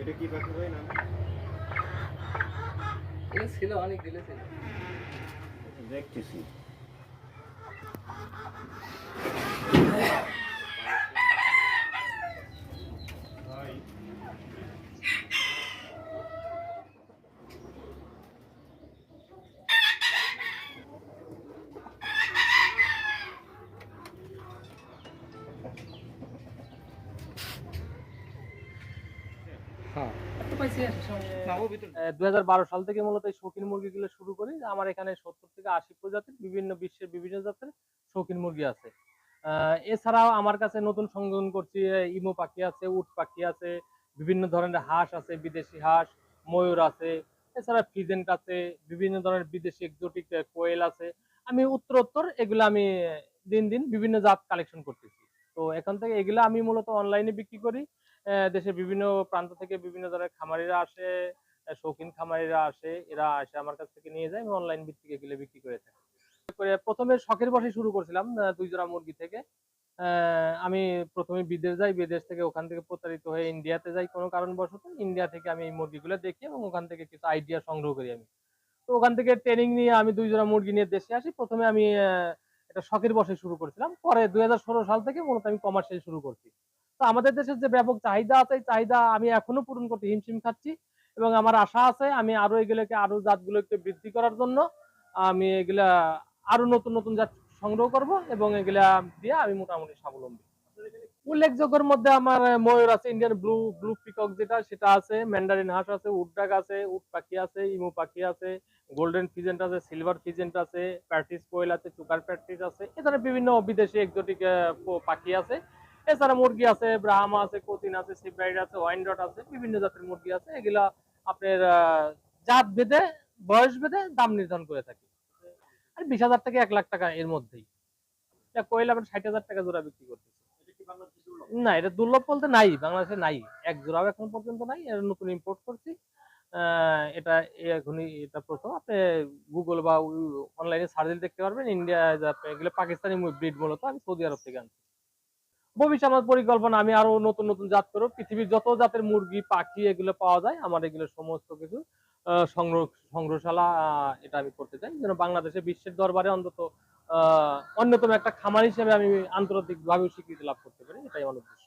এটা কি পাখি ভাই নাম? এটা ছিল অনেক দিলে ছিল। দেখতেছি। দুই সাল থেকে মূলত এই শৌখিন মুরগিগুলো শুরু করি। আমার এখানে সত্তর থেকে আশি প্রজাতির বিভিন্ন বিশ্বের বিভিন্ন জাতের শৌখিন মুরগি আছে। এছাড়াও আমার কাছে নতুন সংযোজন করছি ইমো পাখি আছে উট পাখি আছে বিভিন্ন ধরনের হাঁস আছে বিদেশি হাঁস ময়ূর আছে এছাড়া ফিজেন্ট আছে বিভিন্ন ধরনের বিদেশি এক্সোটিক কোয়েল আছে। আমি উত্তরোত্তর এগুলো আমি দিন দিন বিভিন্ন জাত কালেকশন করতেছি। তো এখান থেকে এগুলো আমি মূলত অনলাইনে বিক্রি করি। দেশের বিভিন্ন প্রান্ত থেকে বিভিন্ন ধরনের খামারিরা আসে শৌখিন খামারিরা আসে, এরা আসে আমার কাছ থেকে নিয়ে যায়, আমি অনলাইন ভিত্তিক এগুলো বিক্রি করে থাকি। প্রথমে শখের বসে শুরু করছিলাম দুই জোড়া মুরগি থেকে। আমি প্রথমে বিদেশ যাই, বিদেশ থেকে ওখান থেকে প্রতারিত হয়ে ইন্ডিয়াতে যাই কোনো কারণবশত। ইন্ডিয়া থেকে আমি এই মুরগিগুলো দেখি এবং ওখান থেকে কিছু আইডিয়া সংগ্রহ করি আমি। তো ওখান থেকে ট্রেনিং নিয়ে আমি দুই জোড়া মুরগি নিয়ে দেশে আসি। প্রথমে আমি এটা শখের বসে শুরু করেছিলাম। পরে দুই হাজার ষোলো সাল থেকে মূলত আমি কমার্শিয়াল শুরু করছি। তো আমাদের দেশের যে ব্যাপক চাহিদা আছে চাহিদা আমি এখনও পূরণ করতে হিমশিম খাচ্ছি এবং আমার আশা আছে আমি আরও এগুলোকে, আরও জাতগুলোকে বৃদ্ধি করার জন্য আমি এগুলা আরও নতুন নতুন জাত সংগ্রহ করব এবং এগুলা দিয়ে আমি মোটামুটি স্বাবলম্বী। উল্লেখযোগ্যের মধ্যে আমার ময়ূর আছে ইন্ডিয়ান ব্লু ব্লু পিকক যেটা, সেটা আছে ম্যান্ডারিন হাঁস আছে উডডাক আছে, উট পাখি আছে, ইমু পাখি আছে গোল্ডেন ফিজেন্ট আছে সিলভার ফিজেন্ট আছে প্যাটিস কোয়েল আছে চুকার প্যাটিস আছে এ ধরনের বিভিন্ন বিদেশি এক্সোটিক পাখি আছে। এছাড়া মুরগি আছে, ব্রাহ্মা আছে, কোতিন আছে সিব্রাইড আছে ওয়াইনডট আছে, বিভিন্ন জাতের মুরগি আছে, এগুলা আপনার জাত ভেদে, বয়স ভেদে দাম নির্ধারণ করে থাকি। আর বিশ হাজার থেকে এক লাখ টাকা এর মধ্যেই। কোয়েল আমরা ষাট হাজার টাকা জোড়া বিক্রি করতেছি। না, এটা দুর্লভ বলতে নাই, বাংলাদেশে নাই। এক জোড়াও এখন পর্যন্ত নাই নতুন ইম্পোর্ট করছি। এটা এখনই, এটা প্রথম। আপনি গুগল বা অনলাইনে সার্চ দিলে দেখতে পারবেন। ইন্ডিয়া এগুলো পাকিস্তানি ব্রিড মূলত, আমি সৌদি আরব থেকে আনছি। ভবিষ্যৎ আমার পরিকল্পনা, আমি আরও নতুন নতুন জাত করব। পৃথিবীর যত জাতের মুরগি, পাখি এগুলো পাওয়া যায়, আমার এগুলো সমস্ত কিছু সংগ্রহ, সংগ্রহশালা এটা আমি করতে চাই। যেন বাংলাদেশে বিশ্বের দরবারে অন্তত অন্যতম একটা খামার হিসেবে আমি আন্তর্জাতিক ভাবে স্বীকৃতি লাভ করতে পারি এটাই আমার উদ্দেশ্য